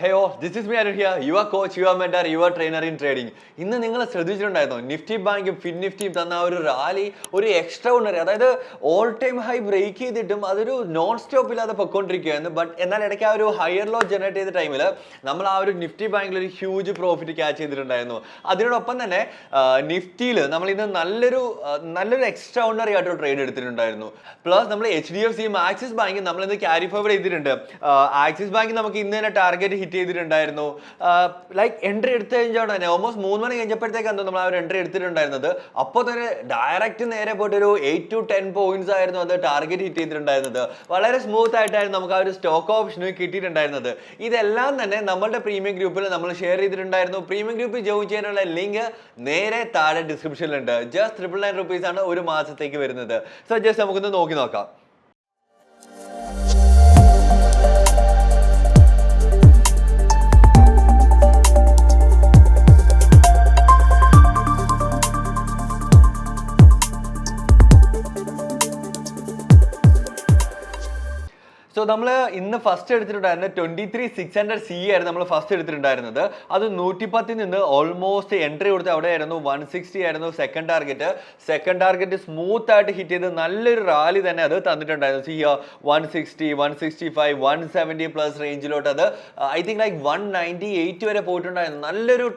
Hey yo this is me Arun your coach your mentor your trainer in trading ഇന്ന് നിങ്ങൾ ശ്രദ്ധിച്ചിട്ടുണ്ടായിരുന്നോ? Nifty ബാങ്കും fin നിഫ്റ്റിയും തന്ന ഒരു rally ഒരു എക്സ്ട്രാ ഉണ്ടറി അതായത് ഓൾ ടൈം ഹൈ ബ്രേക്ക് ചെയ്തിട്ടും അതൊരു നോൺ സ്റ്റോപ്പ് ഇല്ലാതെ പൊയ്ക്കൊണ്ടിരിക്കുകയായിരുന്നു. ബട്ട് എന്നാൽ ഇടയ്ക്ക് ആ ഒരു ഹയർ ലോ ജനറേറ്റ് ചെയ്ത ടൈമിൽ നമ്മൾ ആ ഒരു നിഫ്റ്റി ബാങ്കിൽ ഒരു ഹ്യൂജ് പ്രോഫിറ്റ് ക്യാച്ച് ചെയ്തിട്ടുണ്ടായിരുന്നു. അതിനോടൊപ്പം തന്നെ നിഫ്റ്റിയിൽ നമ്മൾ ഇന്ന് നല്ലൊരു നല്ലൊരു എക്സ്ട്രാ ഉണ്ടറി ആയിട്ട് ട്രേഡ് എടുത്തിട്ടുണ്ടായിരുന്നു. പ്ലസ് നമ്മൾ എച്ച് ഡി എഫ് സിയും ആക്സിസ് ബാങ്കും നമ്മൾ ഇന്ന് ക്യാരി ഫോർവേഡ് ചെയ്തിട്ടുണ്ട്. ആക്സിസ് ബാങ്ക് നമുക്ക് ഇന്ന് തന്നെ ടാർഗറ്റ് ഹിറ്റ് ചെയ്തിട്ടുണ്ടായിരുന്നു. ലൈക്ക് എൻട്രി എടുത്തു കഴിഞ്ഞാൽ തന്നെ ഓൾമോസ്റ്റ് മൂന്ന് മണി കഴിഞ്ഞപ്പോഴത്തേക്കാണ് നമ്മൾ ആ ഒരു എൻട്രി എടുത്തിട്ടുണ്ടായിരുന്നത്. അപ്പോൾ തന്നെ ഡയറക്റ്റ് നേരെ പോയിട്ട് ഒരു എയ്റ്റ് ടു ടെൻ പോയിന്റ്സ് ആയിരുന്നു അത് ടാർഗറ്റ് ഹിറ്റ് ചെയ്തിട്ടുണ്ടായിരുന്നത്. വളരെ സ്മൂത്ത് ആയിട്ടായിരുന്നു നമുക്ക് ആ ഒരു സ്റ്റോക്ക് ഓപ്ഷന് കിട്ടിയിട്ടുണ്ടായിരുന്നത്. ഇതെല്ലാം തന്നെ നമ്മളുടെ പ്രീമിയം ഗ്രൂപ്പിൽ നമ്മൾ ഷെയർ ചെയ്തിട്ടുണ്ടായിരുന്നു. പ്രീമിയം ഗ്രൂപ്പിൽ ജോയിൻ ചെയ്യാനുള്ള ലിങ്ക് നേരെ താഴെ ഡിസ്ക്രിപ്ഷനിലുണ്ട് ജസ്റ്റ് ട്രിപ്പിൾ നയൻ റുപ്പീസ് ആണ് ഒരു മാസത്തേക്ക് വരുന്നത്. സോ ജസ്റ്റ് നമുക്കൊന്ന് നോക്കി നോക്കാം. സോ നമ്മൾ ഇന്ന് first എടുത്തിട്ടുണ്ടായിരുന്നത് twenty three six hundred C ആയിരുന്നു നമ്മൾ ഫസ്റ്റ് എടുത്തിട്ടുണ്ടായിരുന്നത്. അത് നൂറ്റിപ്പത്തിൽ നിന്ന് ഓൾമോസ്റ്റ് എൻട്രി കൊടുത്ത് അവിടെ ആയിരുന്നു വൺ സിക്സ്റ്റി ആയിരുന്നു second target second target smooth ആയിട്ട് ഹിറ്റ് ചെയ്ത് നല്ലൊരു റാലി തന്നെ അത് തന്നിട്ടുണ്ടായിരുന്നു. C one sixty one sixty five one seventy plus റേഞ്ചിലോട്ട് അത് I think like one ninety eight വരെ പോയിട്ടുണ്ടായിരുന്നു. നല്ലൊരു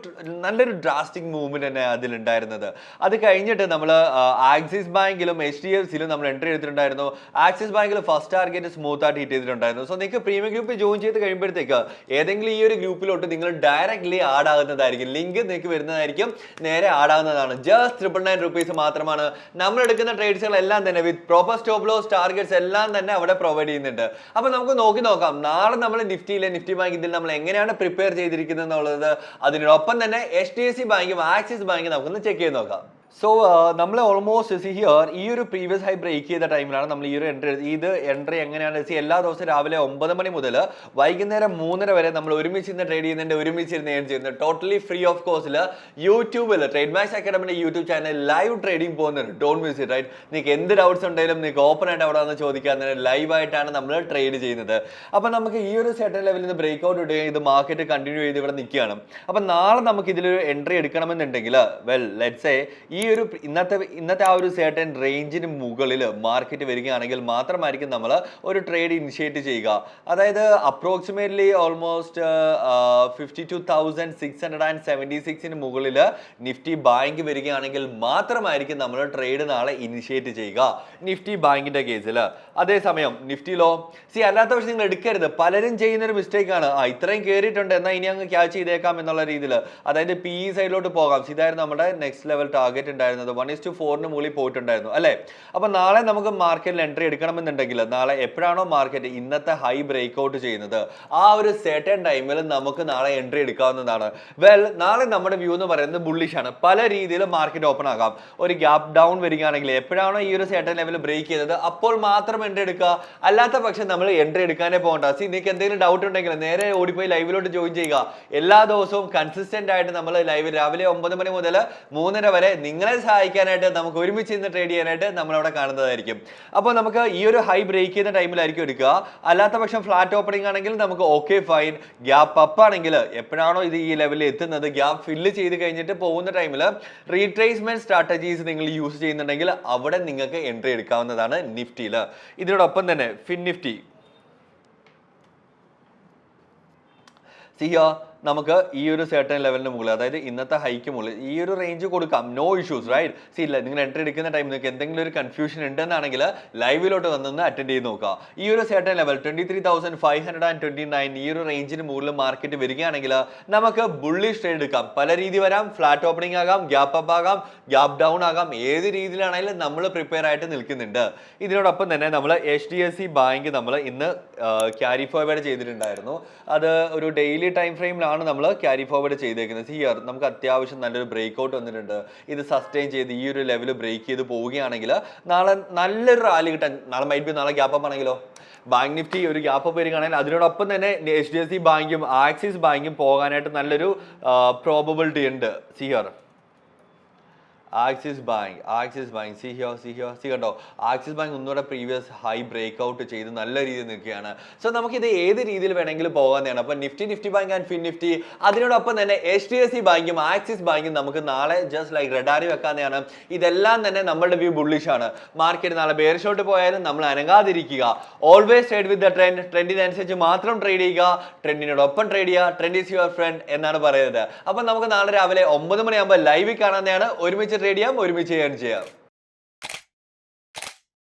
നല്ലൊരു ഡ്രാസ്റ്റിക് മൂവ്മെന്റ് തന്നെ അതിലുണ്ടായിരുന്നത്. അത് കഴിഞ്ഞിട്ട് നമ്മൾ ആക്സിസ് ബാങ്കിലും എച്ച് ഡി എഫ് സിയിലും നമ്മൾ എൻട്രി എടുത്തിട്ടുണ്ടായിരുന്നു. ആക്സിസ് ബാങ്കിൽ ഫസ്റ്റ് ടാർഗറ്റ് സ്മൂത്ത് ആയിട്ട് ഹിറ്റ് ചെയ്തിട്ടുണ്ടായിരുന്നു. സോ നിങ്ങൾക്ക് പ്രീമിയം ഗ്രൂപ്പിൽ ജോയിൻ ചെയ്ത് കഴിയുമ്പോഴത്തേക്ക് ഏതെങ്കിലും ഈ ഒരു ഗ്രൂപ്പിലോട്ട് നിങ്ങൾ ഡയറക്റ്റ്ലി ആഡ് ആകുന്നതായിരിക്കും. ലിങ്ക് നിങ്ങൾക്ക് വരുന്നതായിരിക്കും. നേരെ ആഡ് ആകുന്നതാണ്. ജസ്റ്റ് ട്രിപ്പിൾ നയൻ റുപ്പീസ് മാത്രമാണ്. നമ്മൾ എടുക്കുന്ന ട്രേഡ്സുകളെല്ലാം തന്നെ with proper stop loss targets എല്ലാം തന്നെ അവിടെ പ്രൊവൈഡ് ചെയ്യുന്നുണ്ട്. അപ്പോൾ നമുക്ക് നോക്കി നോക്കാം. നാളെ നമ്മൾ നിഫ്റ്റിയിലെ നിഫ്റ്റി ബാങ്ക് ഇതിൽ നമ്മൾ എങ്ങനെയാണ് പ്രിപ്പയർ ചെയ്തിരിക്കുന്നത് എന്നുള്ളത്. അതിനോടൊപ്പം തന്നെ എച്ച് ഡി എസ് സി ബാങ്കും ആക്സിസ് ബാങ്കും നമുക്കൊന്ന് ചെക്ക് ചെയ്ത് നോക്കാം. സോ നമ്മൾ ഓൾമോസ്റ്റ് സി ഹിയർ ഈ ഒരു പ്രീവിയസ് ഹൈ ബ്രേക്ക് ചെയ്ത ടൈമിലാണ് നമ്മൾ ഈ ഒരു എൻട്രി ഇത് എൻട്രി എങ്ങനെയാണ് സി എല്ലാ ദിവസവും രാവിലെ ഒമ്പത് മണി മുതൽ വൈകുന്നേരം മൂന്നര വരെ നമ്മൾ ഒരുമിച്ച് ഇന്ന് ട്രേഡ് ചെയ്യുന്നുണ്ട് ഒരുമിച്ച് ഇരുന്ന് ഏൺ ചെയ്യുന്നത് ടോട്ടലി ഫ്രീ ഓഫ് കോസ്റ്റിൽ യൂട്യൂബിൽ ട്രേഡ് മാക്സ് അക്കാഡമിയുടെ യൂട്യൂബ് ചാനൽ ലൈവ് ട്രേഡിംഗ് പോകുന്നുണ്ട്. ഡോൺ മിസ് ഇറ്റ് റൈറ്റ് നിങ്ങൾക്ക് എന്ത് ഡൗട്ട്സ് ഉണ്ടെങ്കിലും നിങ്ങൾക്ക് ഓപ്പൺ ആയിട്ട് അവിടെ വന്ന് ചോദിക്കാൻ ലൈവ് ആയിട്ടാണ് നമ്മൾ ട്രേഡ് ചെയ്യുന്നത്. അപ്പം നമുക്ക് ഈ ഒരു സെറ്റൻ ലെവലിൽ നിന്ന് ബ്രേക്ക് ഔട്ട് ഇടുകയും ഇത് മാർക്കറ്റ് കണ്ടിന്യൂ ചെയ്ത് ഇവിടെ നിൽക്കുകയാണ്. അപ്പം നാളെ നമുക്ക് ഇതിലൊരു എൻട്രി എടുക്കണമെന്നുണ്ടെങ്കിൽ വെൽ ലെറ്റ്സ് ഈ ഒരു ഇന്നത്തെ ഇന്നത്തെ ആ ഒരു സേട്ടൻ റേഞ്ചിന് മുകളിൽ മാർക്കറ്റ് വരികയാണെങ്കിൽ മാത്രമായിരിക്കും നമ്മൾ ഒരു ട്രേഡ് ഇനിഷ്യേറ്റ് ചെയ്യുക. അതായത് approximately almost fifty two thousand six hundred and seventy സിക്സിന് മുകളിൽ നിഫ്റ്റി ബാങ്ക് വരികയാണെങ്കിൽ മാത്രമായിരിക്കും നമ്മൾ ട്രേഡ് നാളെ ഇനിഷ്യേറ്റ് ചെയ്യുക. നിഫ്റ്റി ബാങ്കിന്റെ കേസിൽ. അതേസമയം നിഫ്റ്റിയിലോ സി അല്ലാത്ത പക്ഷേ നിങ്ങൾ എടുക്കരുത്. പലരും ചെയ്യുന്നൊരു മിസ്റ്റേക്കാണ് ആ ഇത്രയും കയറിയിട്ടുണ്ട് എന്നാൽ ഇനി അങ്ങ് ക്യാച്ച് ചെയ്തേക്കാം എന്നുള്ള രീതിയിൽ. അതായത് പി ഇ സൈഡിലോട്ട് പോകാം. ഇതായിരുന്നു നമ്മുടെ നെക്സ്റ്റ് ലെവൽ ടാർഗറ്റ് ഉണ്ടായിരുന്നത് വൺ ഇസ്റ്റു ഫോറിന് മുകളിൽ പോയിട്ടുണ്ടായിരുന്നു. അല്ലേ? അപ്പൊ നാളെ നമുക്ക് മാർക്കറ്റിൽ എൻട്രി എടുക്കണമെന്നുണ്ടെങ്കിൽ നാളെ എപ്പോഴാണോ മാർക്കറ്റ് ഇന്നത്തെ ഹൈ ബ്രേക്ക് ഔട്ട് ചെയ്യുന്നത്? ആ ഒരു സെർട്ടൺ ടൈമിൽ നമുക്ക് നാളെ എൻട്രി എടുക്കാവുന്നതാണ്. വെൽ നാളെ നമ്മുടെ വ്യൂ എന്ന് പറയുന്നത് ബുള്ളിഷ് ആണ്. പല രീതിയിൽ മാർക്കറ്റ് ഓപ്പൺ ആകാം. ഒരു ഗ്യാപ് ഡൗൺ വരികയാണെങ്കിൽ എപ്പോഴാണോ ഈ ഒരു സെർട്ടൺ ലെവൽ ബ്രേക്ക് ചെയ്തത് അപ്പോൾ മാത്രം എൻട്രി എടുക്കുക. അല്ലാത്ത പക്ഷം നമ്മൾ എൻട്രി എടുക്കാനേ പോകണ്ട. സി നിങ്ങൾക്ക് എന്തെങ്കിലും ഡൗട്ട് ഉണ്ടെങ്കിൽ നേരെ ഓടിപ്പോയി ലൈവിലോട്ട് ജോയിൻ ചെയ്യുക. എല്ലാ ദിവസവും കൺസിസ്റ്റന്റ് ആയിട്ട് നമ്മൾ ലൈവ് രാവിലെ ഒമ്പത് മണി മുതൽ മൂന്നര വരെ നിങ്ങളെ സഹായിക്കാനായിട്ട് നമുക്ക് ഒരുമിച്ച് ഇന്ന് ട്രേഡ് ചെയ്യാനായിട്ട് നമ്മൾ അവിടെ കാണുന്നതായിരിക്കും. അപ്പോൾ നമുക്ക് ഈ ഒരു ഹൈ ബ്രേക്ക് ചെയ്യുന്ന ടൈമിലായിരിക്കും എടുക്കുക. അല്ലാത്ത പക്ഷം ഫ്ലാറ്റ് ഓപ്പണിംഗ് ആണെങ്കിൽ നമുക്ക് ഓക്കെ ഫൈൻ ഗ്യാപ്പ് അപ്പ് ആണെങ്കിൽ എപ്പോഴാണോ ഇത് ഈ ലെവലിൽ എത്തുന്നത് ഗ്യാപ്പ് ഫില്ല് ചെയ്ത് കഴിഞ്ഞിട്ട് പോകുന്ന ടൈമിൽ റീട്രേസ്മെന്റ് സ്ട്രാറ്റജീസ് നിങ്ങൾ യൂസ് ചെയ്യുന്നുണ്ടെങ്കിൽ അവിടെ നിങ്ങൾക്ക് എൻട്രി എടുക്കാവുന്നതാണ് നിഫ്റ്റിയിൽ ഇതിനോടൊപ്പം തന്നെ ഫിൻ നിഫ്റ്റി സിയ നമുക്ക് ഈ ഒരു സെർട്ടൺ ലെവലിന് മുകളിൽ അതായത് ഇന്നത്തെ ഹൈക്ക് മുകളിൽ ഈ ഒരു റേഞ്ച് കൊടുക്കാം. നോ ഇഷ്യൂസ് റൈറ്റ് സി ഇല്ല നിങ്ങൾ എൻട്രി എടുക്കുന്ന ടൈം നിങ്ങൾക്ക് എന്തെങ്കിലും ഒരു കൺഫ്യൂഷൻ ഉണ്ടെന്നാണെങ്കിൽ ലൈവിലോട്ട് വന്നൊന്ന് അറ്റൻഡ് ചെയ്ത് നോക്കുക. ഈ ഒരു certain level twenty three thousand five hundred and twenty nine ഈ ഒരു റേഞ്ചിന് മുകളിൽ മാർക്കറ്റ് വരികയാണെങ്കിൽ നമുക്ക് ബുള്ളിഷ് ട്രേഡ് എടുക്കാം. പല രീതി വരാം. ഫ്ലാറ്റ് ഓപ്പണിംഗ് ആകാം ഗ്യാപ്പ് അപ്പ് ആകാം ഗ്യാപ്പ് ഡൗൺ ആകാം. ഏത് രീതിയിലാണെങ്കിലും നമ്മൾ പ്രിപ്പയർ ആയിട്ട് നിൽക്കുന്നുണ്ട്. ഇതിനോടൊപ്പം തന്നെ നമ്മൾ H D S C bank നമ്മൾ ഇന്ന് ക്യാരി ഫോർവേഡ് ചെയ്തിട്ടുണ്ടായിരുന്നു. അത് ഒരു ഡെയിലി ടൈം ഫ്രെയിമിലാണ് നമ്മൾ ക്യാരി ഫോർവേഡ് ചെയ്തേക്കുന്നത്. ഹിയർ നമുക്ക് അത്യാവശ്യം നല്ലൊരു ബ്രേക്ക് ഔട്ട് വന്നിട്ടുണ്ട്. ഇത് സസ്റ്റെയിൻ ചെയ്ത് ഈ ഒരു ലെവൽ ബ്രേക്ക് ചെയ്ത് പോവുകയാണെങ്കിൽ നാളെ നല്ലൊരു റാലി കിട്ടാൻ നാളെ മൈറ്റ് ബി നാളെ ഗ്യാപ്പ് അപ്പ് ആണെങ്കിലോ? ബാങ്ക് നിഫ്റ്റി ഒരു ഗ്യാപ്പ് വരികയാണെങ്കിൽ അതിനോടൊപ്പം തന്നെ എച്ച് ഡി എഫ് സി ബാങ്കും ആക്സിസ് ബാങ്കും പോകാനായിട്ട് നല്ലൊരു പ്രോബബിലിറ്റി ഉണ്ട്. See here Axis bank Axis bank see here see here see കണ്ടോ? ആക്സിസ് ബാങ്ക് ഒന്നുകൂടെ പ്രീവിയസ് ഹൈ ബ്രേക്ക് ഔട്ട് ചെയ്ത് നല്ല രീതിയിൽ നിൽക്കുകയാണ്. സോ നമുക്കിത് ഏത് രീതിയിൽ വേണമെങ്കിലും പോകാവുന്നതാണ് അപ്പോൾ Nifty Nifty bank and fin Nifty അതിനോടൊപ്പം തന്നെ എച്ച് ഡി എസ് സി ബാങ്കും ആക്സിസ് ബാങ്കും നമുക്ക് നാളെ ജസ്റ്റ് ലൈക്ക് റെഡാരി വെക്കാവുന്നതാണ് ഇതെല്ലാം തന്നെ നമ്മളുടെ വ്യൂ ബുള്ളിഷ് ആണ്. മാർക്കറ്റ് നാളെ ബേർഷോട്ട് പോയാലും നമ്മൾ അനങ്ങാതിരിക്കുക. Always trade with the trend ട്രെൻഡിനനുസരിച്ച് മാത്രം ട്രേഡ് ചെയ്യുക. ട്രെൻഡിനോടൊപ്പം ട്രേഡ് ചെയ്യുക. ട്രെൻഡ് ഈസ് യുവർ ഫ്രണ്ട് എന്നാണ് പറയുന്നത്. അപ്പം നമുക്ക് നാളെ രാവിലെ ഒമ്പത് മണിയാകുമ്പോൾ ലൈവിൽ കാണാവുന്നതാണ് ഒരുമിച്ച് ട്രേഡ് ചെയ്യാം ഒരുമിച്ച് ചെയ്യാൻ ചെയ്യാം.